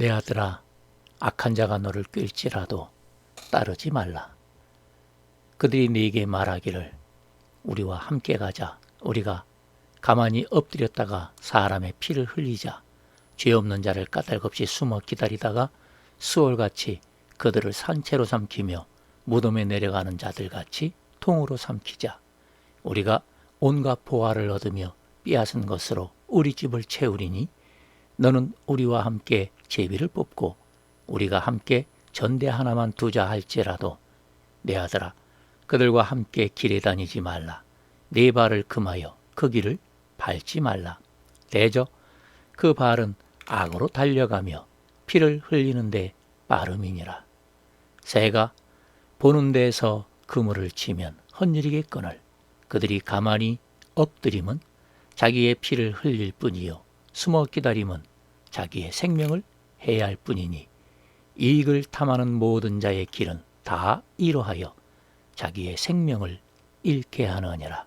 내 아들아 악한 자가 너를 꿰일지라도 따르지 말라. 그들이 네게 말하기를 우리와 함께 가자. 우리가 가만히 엎드렸다가 사람의 피를 흘리자. 죄 없는 자를 까닭없이 숨어 기다리다가 수월같이 그들을 산채로 삼키며 무덤에 내려가는 자들같이 통으로 삼키자. 우리가 온갖 보화를 얻으며 빼앗은 것으로 우리 집을 채우리니 너는 우리와 함께 제비를 뽑고 우리가 함께 전대 하나만 두자 할지라도 내 아들아 그들과 함께 길에 다니지 말라. 네 발을 금하여 그 길을 밟지 말라. 대저 그 발은 악으로 달려가며 피를 흘리는데 빠름이니라. 새가 보는 데에서 그물을 치면 헛일이겠거늘. 그들이 가만히 엎드림은 자기의 피를 흘릴 뿐이요. 숨어 기다림은 자기의 생명을 해야 할 뿐이니 이익을 탐하는 모든 자의 길은 다 이러하여 자기의 생명을 잃게 하느니라.